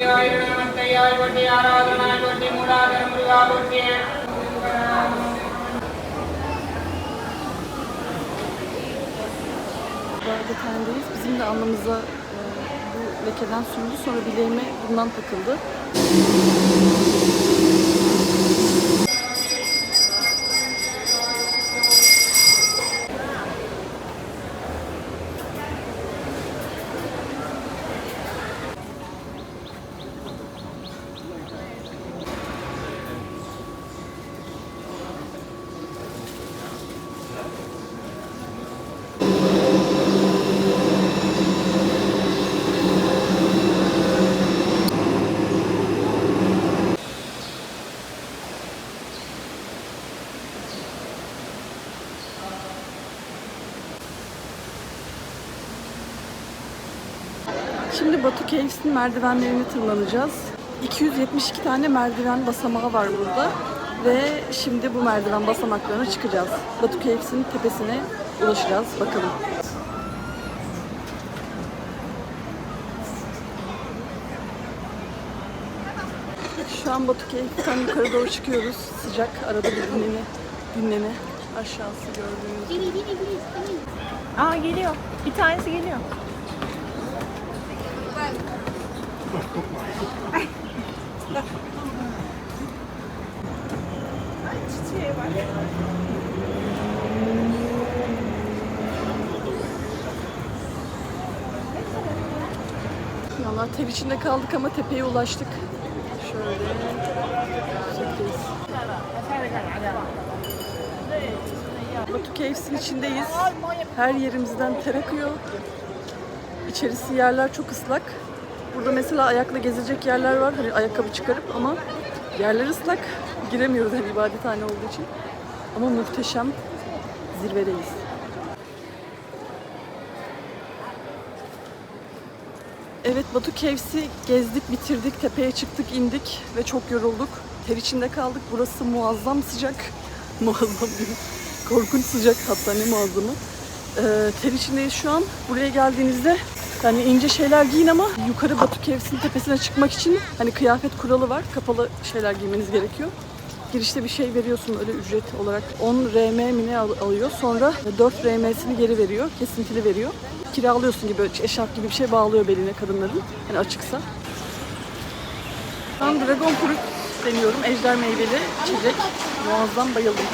శివాయుటి kendiyiz. Bizim de alnımıza e, bu lekeden sürüldü. Sonra bileğime bundan takıldı. Şimdi Batu Caves'in merdivenlerini tırmanacağız. 272 tane merdiven basamağı var burada. Ve şimdi bu merdiven basamaklarına çıkacağız. Batu Caves'in tepesine ulaşacağız. Bakalım. Şu an Batu Caves'ten yukarı doğru çıkıyoruz. Sıcak. Arada bir dinlene, dinlene. Aşağısı gördüğünüz gibi. Aa geliyor. Bir tanesi geliyor. Valla ter içinde kaldık ama tepeye ulaştık. Şöyle. yüksekteyiz. Batu Caves'in içindeyiz. Her yerimizden ter akıyor. İçerisi yerler çok ıslak. Burada mesela ayakla gezilecek yerler var. Hani ayakkabı çıkarıp ama yerler ıslak. Giremiyoruz hani ibadethane olduğu için. Ama muhteşem. Zirvedeyiz. Evet Batu Kevs'i gezdik, bitirdik, tepeye çıktık, indik ve çok yorulduk. Ter içinde kaldık. Burası muazzam sıcak. Muazzam değil. Korkunç sıcak hatta ne muazzamı. Ee, ter içindeyiz şu an. Buraya geldiğinizde yani ince şeyler giyin ama yukarı Batu Kevs'in tepesine çıkmak için hani kıyafet kuralı var. Kapalı şeyler giymeniz gerekiyor. Girişte bir şey veriyorsun öyle ücret olarak. 10 RM mi ne al- alıyor. Sonra 4 RM'sini geri veriyor. Kesintili veriyor. Kiralıyorsun gibi böyle eşarp gibi bir şey bağlıyor beline kadınların. Hani açıksa. Ben dragon fruit deniyorum. Ejder meyveli içecek. Muazzam bayıldım.